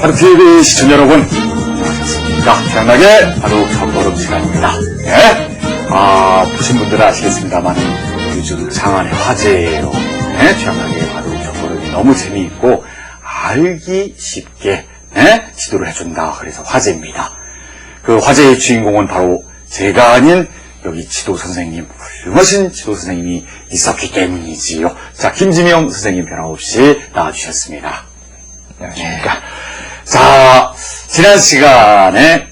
바둑TV 시청자 여러분, 안녕하셨습니까? 태양나게 바둑 첫걸음 시간입니다. 네. 아, 보신 분들은 아시겠습니다만, 요즘 장안의 화제로, 네, 태양나게 바둑 첫걸음이 너무 재미있고, 알기 쉽게, 네, 지도를 해준다. 그래서 화제입니다. 그 화제의 주인공은 바로 제가 아닌 여기 지도 선생님, 훌륭하신 지도 선생님이 있었기 때문이지요. 자, 김지명 선생님 변함없이 나와주셨습니다. 안녕하십니까. 자, 지난 시간에,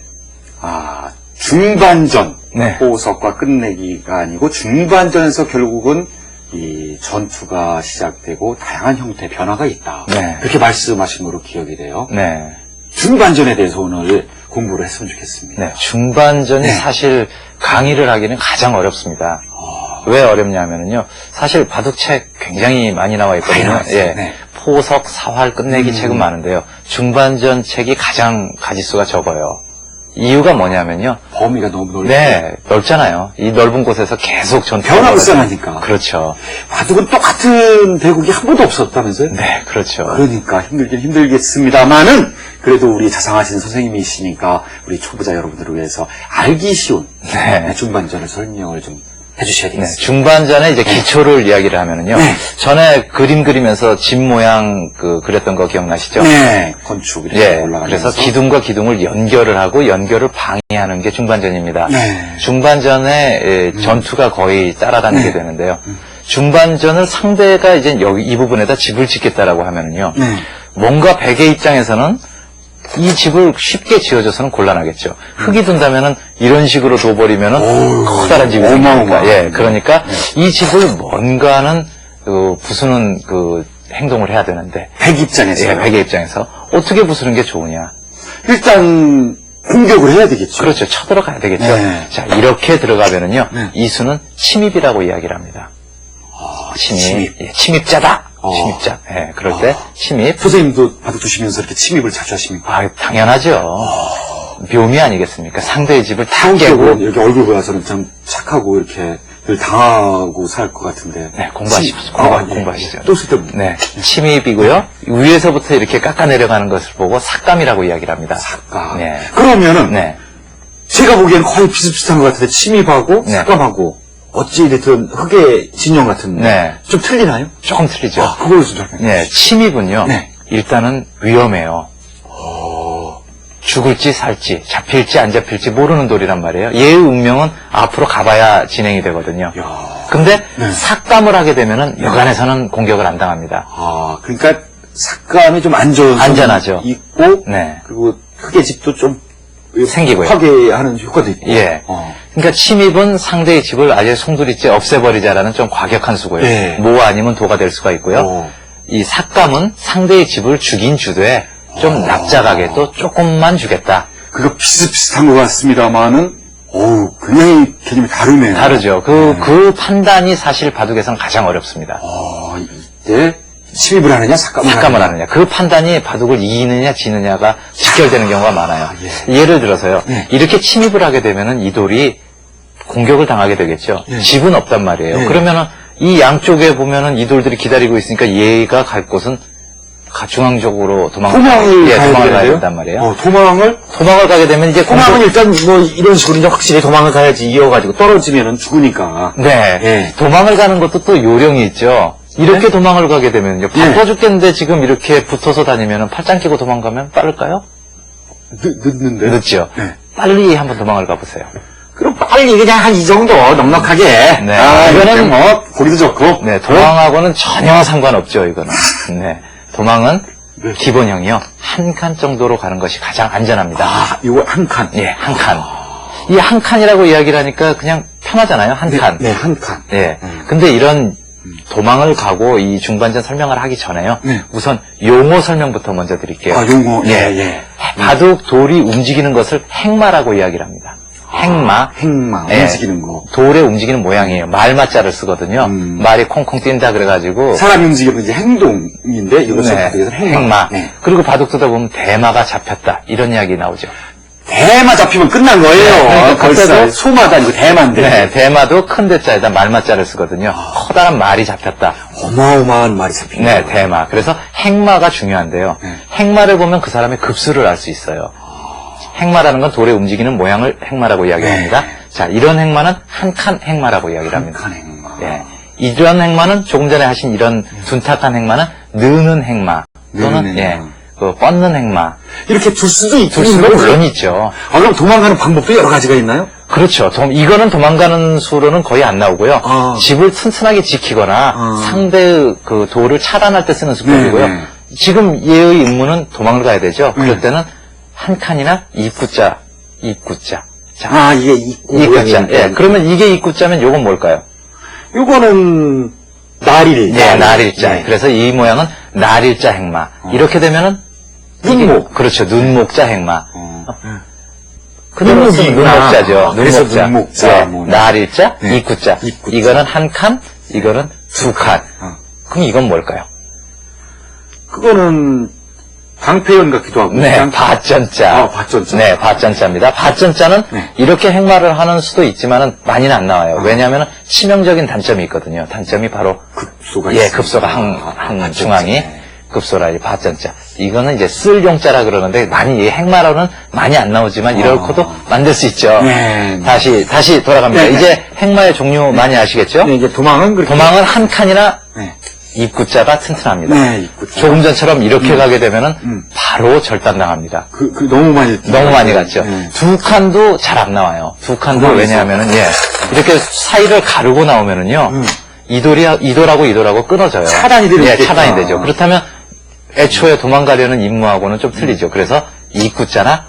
아, 중반전, 네. 호석과 끝내기가 아니고 중반전에서 결국은 이 전투가 시작되고 다양한 형태의 변화가 있다. 네. 그렇게 말씀하신 거로 기억이 돼요. 네. 중반전에 대해서 오늘 공부를 했으면 좋겠습니다. 네. 중반전이 네. 사실 강의를 하기는 가장 어렵습니다. 왜 어렵냐면요. 사실 바둑책 굉장히 많이 나와 있거든요. 예. 네. 포석, 사활, 끝내기 책은 많은데요. 중반전 책이 가장 가지수가 적어요. 이유가 뭐냐면요. 범위가 너무 넓고 네, 넓잖아요. 이 넓은 곳에서 계속 전투가 변화무쌍하니까. 그렇죠. 바둑은 똑같은 대국이 한 번도 없었다면서요? 네, 그렇죠. 그러니까 힘들긴 힘들겠습니다만은 그래도 우리 자상하신 선생님이시니까 우리 초보자 여러분들을 위해서 알기 쉬운 네. 중반전을 설명을 좀 해주셔야 네, 되겠습니다. 중반전에 이제 기초를 이야기를 하면은요. 네. 전에 그림 그리면서 집 모양 그 그렸던 거 기억나시죠? 네, 건축 이렇게 예, 올라가면서 그래서 기둥과 기둥을 연결을 하고 연결을 방해하는 게 중반전입니다. 네. 중반전에 예, 전투가 거의 따라다니게 네. 되는데요. 중반전을 상대가 이제 여기 이 부분에다 집을 짓겠다라고 하면은요. 네. 뭔가 백의 입장에서는 이 집을 쉽게 지어줘서는 곤란하겠죠. 흙이 든다면은 이런 식으로 둬버리면은 커다란 집이. 생기니까. 예, 그러니까 이 집을 뭔가는 그 부수는 그 행동을 해야 되는데 백 입장에서 예, 백의 입장에서 어떻게 부수는 게 좋으냐. 일단 공격을 해야 되겠죠. 그렇죠. 쳐들어가야 되겠죠. 네. 자, 이렇게 들어가면은요, 네. 이 수는 침입이라고 이야기를 합니다. 침입. 침입. 예, 침입자다! 어. 침입자. 예, 그럴 때 침입. 선생님도 바둑 두시면서 이렇게 침입을 자주 하십니까? 아, 당연하죠. 묘미 아니겠습니까? 상대의 집을 다 깨고. 이렇게 얼굴 보아서는 참 착하고 이렇게 늘 당하고 살 것 같은데. 네, 공부하십시오. 침- 공부, 아, 예. 공부하시죠. 또 쓸데없네. 네, 침입이고요. 위에서부터 이렇게 깎아 내려가는 것을 보고 삭감이라고 이야기를 합니다. 삭감. 네. 그러면은 네. 제가 보기엔 거의 비슷비슷한 것 같은데 침입하고 네. 삭감하고 어찌 됐든 흑의 진영 같은데 네. 좀 틀리나요? 조금 틀리죠. 아, 그걸로 좀 설명해 네, 침입은요. 네. 일단은 위험해요. 죽을지 살지, 잡힐지 안 잡힐지 모르는 돌이란 말이에요. 얘의 운명은 앞으로 가봐야 진행이 되거든요. 야. 근데 네. 삭감을 하게 되면은 여간에서는 공격을 안 당합니다. 아, 그러니까 삭감이 좀 안전 안전하죠. 있고 네. 그리고 흑의 집도 좀 생기고요. 파괴하는 효과도 있고. 예. 어. 그러니까 침입은 상대의 집을 아예 송두리째 없애버리자라는 좀 과격한 수고예요. 네. 모 아니면 도가 될 수가 있고요. 어. 이 삭감은 상대의 집을 죽인 주되 좀 어. 납작하게 또 조금만 주겠다. 그거 비슷비슷한 것 같습니다만은 어우, 굉장히 개념이 다르네요. 다르죠. 그, 그 판단이 사실 바둑에서는 가장 어렵습니다. 어, 이때 침입을 하느냐, 삭감을, 삭감을 하느냐. 그 판단이 바둑을 이기느냐, 지느냐가 직결되는 경우가 많아요. 예. 예를 들어서요. 예. 이렇게 침입을 하게 되면은 이 돌이 공격을 당하게 되겠죠. 예. 집은 없단 말이에요. 예. 그러면은 이 양쪽에 보면은 이 돌들이 기다리고 있으니까 얘가 갈 곳은 가- 중앙적으로 도망을, 도망을 예, 가야 도망을 가야? 된단 말이에요. 어, 도망을? 도망을 가게 되면 이제 도망은 공격- 일단 뭐 이런 식으로 이제 확실히 도망을 가야지 이어가지고 떨어지면은 죽으니까. 네. 예. 도망을 가는 것도 또 요령이 있죠. 이렇게 도망을 가게 되면요. 예. 바빠 죽겠는데 지금 이렇게 붙어서 다니면 팔짱 끼고 도망가면 빠를까요? 늦, 늦는데? 늦죠. 네. 빨리 한번 도망을 가보세요. 그럼 빨리 그냥 한 이 정도 넉넉하게. 네. 아, 이거는 뭐, 고기도 좋고. 네, 도망하고는 전혀 상관없죠, 이거는. 네. 도망은 네. 기본형이요. 한 칸 정도로 가는 것이 가장 안전합니다. 아, 이거 한 칸. 예, 한 칸. 이 한 칸이라고 이야기를 하니까 그냥 편하잖아요, 한 네, 칸. 네, 한 칸. 예. 음. 근데 이런 도망을 가고 이 중반전 설명을 하기 전에요. 네. 우선 용어 설명부터 먼저 드릴게요. 아, 용어. 예, 예. 예. 바둑 돌이 움직이는 것을 행마라고 이야기를 합니다. 행마. 행마, 예. 움직이는 거. 돌에 움직이는 모양이에요. 말마자를 쓰거든요. 음. 말이 콩콩 뛴다 그래가지고. 사람이 움직이는 이제 행동인데, 이것을 네, 바둑에서 행마. 행마. 네. 그리고 바둑 두다 보면 대마가 잡혔다. 이런 이야기 나오죠. 대마 잡히면 끝난 거예요. 네, 그러니까 벌써 그때도- 소마도 아니고 대마인데. 네, 대마도 큰 대자에다 말마자를 쓰거든요. 커다란 말이 잡혔다. 어마어마한 말이 잡히는 네, 거예요. 대마. 그래서 행마가 중요한데요. 네. 행마를 보면 그 사람의 급수를 알 수 있어요. 행마라는 건 돌의 움직이는 모양을 행마라고 이야기합니다. 네. 자, 이런 행마는 한 칸 행마라고 이야기를 합니다. 칸 행마. 예. 이런 행마는 조금 전에 하신 이런 둔탁한 행마는 느는 행마 또는 느는 예, 행마. 그 뻗는 행마 이렇게 둘 수도. 둘 수도 물론 있죠. 아, 그럼 도망가는 방법도 여러 가지가 있나요? 그렇죠. 도- 이거는 도망가는 수로는 거의 안 나오고요. 아. 집을 튼튼하게 지키거나 아. 상대의 그 돌을 차단할 때 쓰는 수법이고요. 네, 네. 지금 얘의 임무는 도망을 가야 되죠. 네. 그럴 때는 한 칸이나 입구자, 입구자. 자, 아, 이게 입구. 입구자. 예, 그러면 이게 입구자면 요건 뭘까요? 요거는 날일. 예, 날일자. 네. 그래서 이 모양은 날일자 행마. 이렇게 되면은 눈목. 그렇죠. 눈목 자 행마. 어. 그 눈목은 눈목이구나. 눈목자죠. 아, 그래서 눈목자. 눈목자, 예, 뭐. 날일자, 네. 입구자. 입구자. 이거는 한 칸, 이거는 두 칸. 어. 그럼 이건 뭘까요? 그거는 방패연 같기도 하고. 네, 그냥- 밭전자. 아, 밭전자. 네, 밭전자입니다. 밭전자는 네. 이렇게 행마를 하는 수도 있지만은 많이는 안 나와요. 왜냐하면 치명적인 단점이 있거든요. 단점이 바로 급소가 예, 있습니다. 급소가 한, 아, 한 밭전자. 중앙이 네. 급소라, 이 밭전자. 이거는 이제 쓸 용자라 그러는데 많이, 이 행마로는 많이 안 나오지만 이럴 아. 코도 만들 수 있죠. 네. 다시, 다시 돌아갑니다. 네, 네. 이제 행마의 종류 많이 아시겠죠? 네, 이제 도망은 그렇게. 도망은 한 칸이나 네. 입구자가 튼튼합니다. 네, 입구자. 조금 전처럼 이렇게 가게 되면은 음. 바로 절단당합니다. 그, 그, 너무 많이. 너무 많이 갔죠. 네. 두 칸도 잘 안 나와요. 두 칸도. 왜냐하면은 예 이렇게 사이를 가르고 나오면은요 음. 이돌이 이돌하고 이돌하고 끊어져요. 차단이 되는 예, 게 차단이. 되죠. 그렇다면 애초에 도망가려는 임무하고는 좀 틀리죠. 그래서 입구자나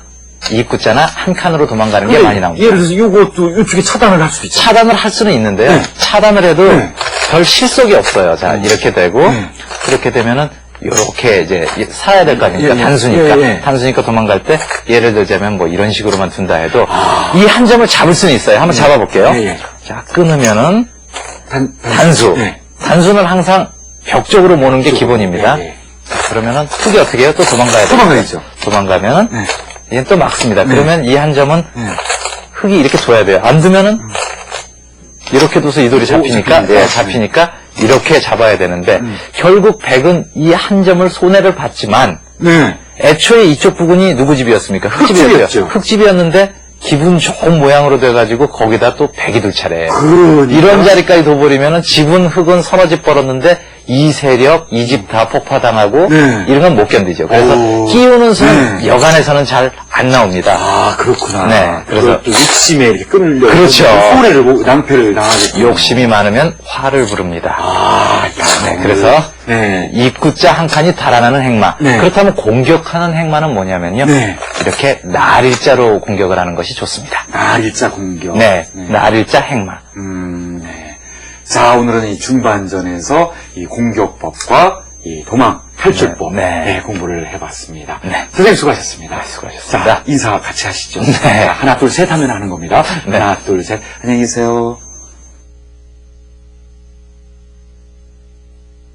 입구자나 한 칸으로 도망가는 게 근데 많이 나옵니다. 예를 들어서 요것도 이쪽에 차단을 할 수도 있죠. 차단을 할 수는 있는데요. 네. 차단을 해도 네. 별 실속이 없어요. 자, 이렇게 되고, 네. 그렇게 되면은, 요렇게 이제 살아야 될 거 아닙니까? 예, 예. 단수니까. 예, 예. 단수니까 도망갈 때, 예를 들자면 뭐 이런 식으로만 둔다 해도, 아. 이한 점을 잡을 수는 있어요. 한번 잡아볼게요. 예, 예. 자, 끊으면은, 단, 단수. 네. 단수는 항상 벽 쪽으로 모는 게 기본입니다. 예, 예. 자, 그러면은, 흙이 어떻게 해요? 또 도망가야 돼요. 도망가야죠. 도망가면은, 네. 얘는 또 막습니다. 그러면 이 한 점은 네. 흙이 이렇게 둬야 돼요. 안 두면은 이렇게 둬서 이 돌이 잡히니까 잡히니까. 예, 잡히니까 이렇게 잡아야 되는데 결국 백은 이 한 점을 손해를 봤지만 네. 애초에 이쪽 부분이 누구 집이었습니까? 흙집이었죠. 흙집이었죠. 흙집이었는데 기분 좋은 모양으로 돼가지고 거기다 또 백이 둘 차례. 그러니까. 이런 자리까지 둬버리면은 집은 흙은 서너 집 벌었는데 이 세력, 이 집 다 폭파당하고 네. 이런 건 못 견디죠. 그래서 오. 끼우는 수는 네. 여간에서는 잘 안 나옵니다. 아, 그렇구나. 네, 그래서- 욕심에 이렇게 끊으려고. 그렇죠. 손해를, 보- 낭패를 당하게. 욕심이 많으면 화를 부릅니다. 아, 야. 네, 그래서 네. 입구자 한 칸이 달아나는 행마. 네. 그렇다면 공격하는 행마는 뭐냐면요. 네. 이렇게 날일자로 공격을 하는 것이 좋습니다. 날일자 공격. 네, 날일자 행마. 음, 네. 자, 오늘은 이 중반전에서 이 공격법과 이 도망, 탈출법. 네, 네. 네, 공부를 해봤습니다. 네. 선생님 수고하셨습니다. 수고하셨습니다. 자, 인사 같이 하시죠. 네. 자, 하나, 둘, 셋 하면 하는 겁니다. 네. 하나, 둘, 셋. 안녕히 계세요.